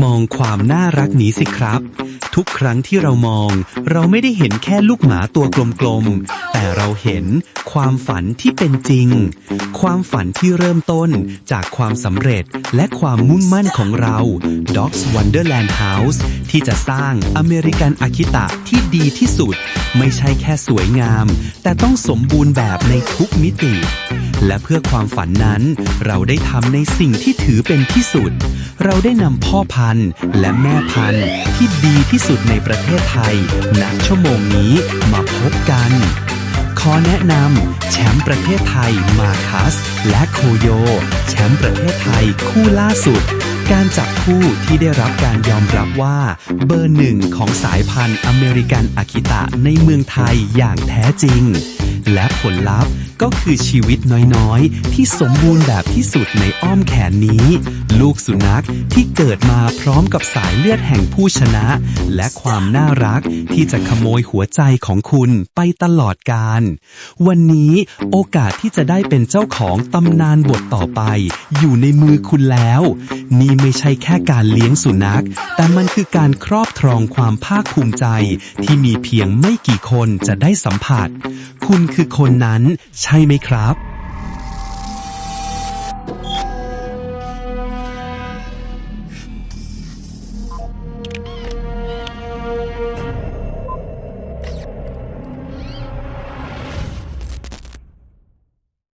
มองความน่ารักนี้สิครับ ทุกครั้งที่เรามอง เราไม่ได้เห็นแค่ลูกหมาตัวกลมๆ แต่เราเห็นความฝันที่เป็นจริง ความฝันที่เริ่มต้นจากความสำเร็จและความมุ่งมั่นของเรา Dogs Wonderland House ที่จะสร้างอเมริกันอาคิตะที่ดีที่สุด ไม่ใช่แค่สวยงาม แต่ต้องสมบูรณ์แบบในทุกมิติ และเพื่อความฝันนั้น เราได้ทำในสิ่งที่ถือเป็นที่สุด เราได้นำพ่อพันธุ์และแม่พันธุ์ที่ดีที่สุดในประเทศไทยณชั่วโมงนี้มาพบกัน ขอแนะนำแชมป์ประเทศไทยมาคัส และโคโย แชมป์ประเทศไทยคู่ล่าสุดการจับคู่ที่ได้รับการยอมรับว่า เบอร์หนึ่งของสายพันธุ์อเมริกันอากิตะในเมืองไทยอย่างแท้จริง และผลลัพธ์ก็คือชีวิตน้อยๆ ที่สมบูรณ์แบบที่สุดในอ้อมแขนนี้ ลูกสุนัขที่เกิดมาพร้อมกับสายเลือดแห่งผู้ชนะ และความน่ารักที่จะขโมยหัวใจของคุณไปตลอดกาลวันนี้โอกาสที่จะได้เป็นเจ้าของตำนานบทต่อไป อยู่ในมือคุณแล้ว นี่ไม่ใช่แค่การเลี้ยงสุนัข แต่มันคือการครอบครองความภาคภูมิใจ ที่มีเพียงไม่กี่คนจะได้สัมผัสคุณคือคนนั้น ใช่ไหมครับ